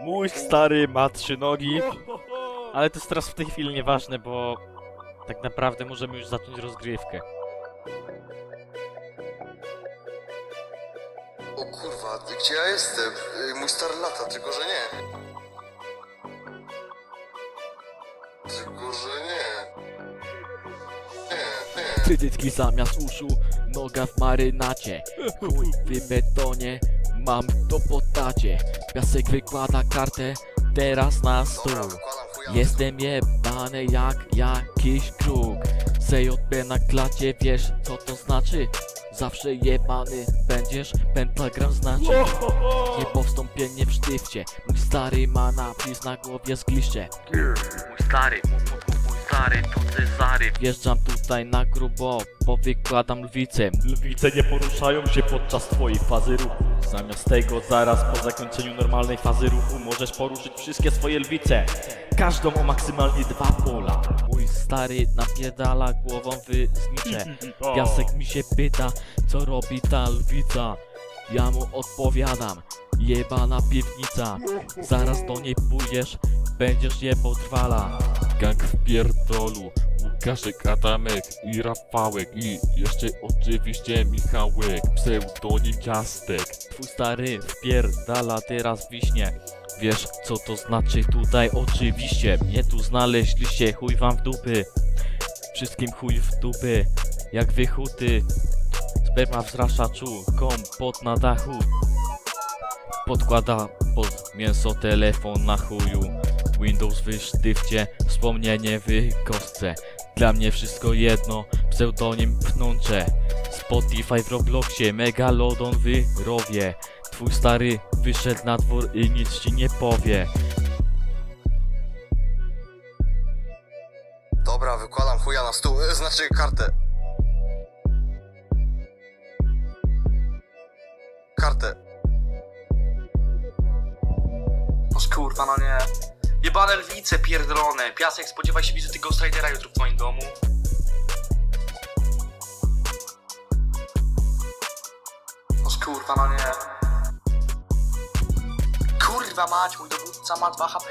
Mój stary ma trzy nogi. Ale to jest teraz w tej chwili nieważne, bo tak naprawdę możemy już zacząć rozgrywkę. O kurwa, gdzie ja jestem? Y, Mój stary lata, tylko że nie. Tylko że nie. Cycycki zamiast uszu, noga w marynacie. Chuj w betonie, mam to po tacie. Piasek wykłada kartę, teraz na stół. Jestem jebany jak jakiś kruk. CJB na klacie, wiesz co to znaczy? Zawsze jebany będziesz, pentagram znaczy. Nie powstąpienie w sztywcie. Mój stary ma napis na głowie Mój stary, mój, mój, mój stary Cezary Wjeżdżam tutaj na grubo, bo wykładam lwicę Lwice nie poruszają się podczas twojej fazy ruchu. Zamiast tego, zaraz po zakończeniu normalnej fazy ruchu możesz poruszyć wszystkie swoje lwice. Każdą o maksymalnie dwa pola. Mój stary napierdala głową w znicze Piasek mi się pyta, co robi ta lwica. Ja mu odpowiadam, jebana piwnica. Zaraz do niej pójdziesz, będziesz jebał trwala Gang w pierdolu, Łukaszek, Adamek i Rafałek i jeszcze oczywiście Michałek, pseudonim Ciastek. Twój stary wpierdala teraz wiśnie. Wiesz co to znaczy? Tutaj oczywiście Mnie tu znaleźliście, chuj wam w dupy. Wszystkim chuj w dupy. Jak wychuty. Sperma w zraszaczu, kompot na dachu. Podkłada pod mięso telefon na chuju Windows w sztywcie, wspomnienie w kostce Dla mnie wszystko jedno, pseudonim pnącze Spotify w Robloxie, Megalodon w rowie Twój stary wyszedł na dwór i nic ci nie powie Dobra, wykładam chuja na stół, y, znaczy kartę. Kartę. No kurwa, no nie. Jebane lwice pierdolone. Piasek, spodziewaj się wizyty Ghost Ridera jutro w moim domu. No kurwa, no nie. Kurwa mać, mój dowódca ma 2 HP.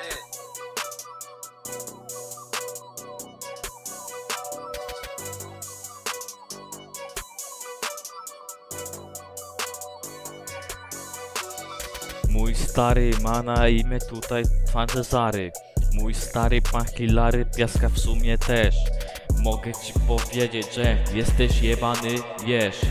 Mój stary ma na imię tutaj fan Cezary Mój stary pan Hilary piaska w sumie też. Mogę ci powiedzieć, że jesteś jebany, wiesz